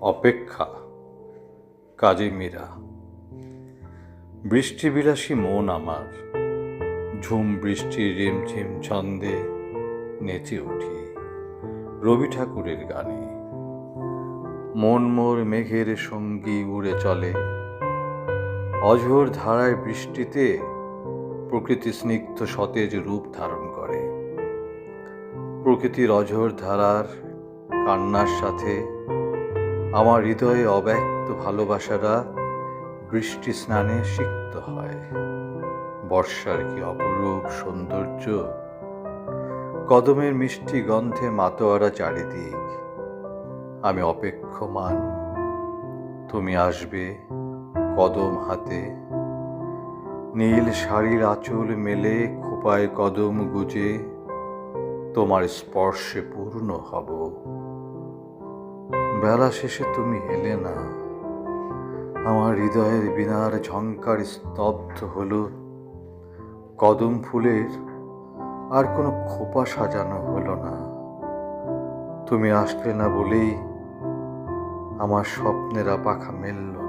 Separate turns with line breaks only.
অপেক্ষা। কাজী মীরা বৃষ্টিবিলাসী মন আমার, ঝুম বৃষ্টির রিমঝিম ছন্দে নেচে উঠি রবি ঠাকুরের গানে। মন মোর মেঘের সঙ্গী উড়ে চলে, অঝোর ধারায় বৃষ্টিতে প্রকৃতি স্নিগ্ধ সতেজ রূপ ধারণ করে। প্রকৃতির অঝোর ধারার কান্নার সাথে আমার হৃদয়ে অব্যক্ত ভালোবাসারা বৃষ্টি স্নানে সিক্ত হয়। বর্ষার কি অপরূপ সৌন্দর্য? কদমের মিষ্টি গন্ধে মাতোয়ারা চারিদিক। আমি অপেক্ষমান। তুমি আসবে কদম হাতে। নীল শাড়ির আঁচল মেলে খোপায় কদম গুজে। তোমার স্পর্শে পূর্ণ হব। বেলা শেষে তুমি এলে না। আমার হৃদয়ের বিনার ঝঙ্কার স্তব্ধ হল। কদম ফুলের আর কোনো খোপা সাজানো হলো না। তুমি আসলে না বলেই আমার স্বপ্নেরা পাখা মেলল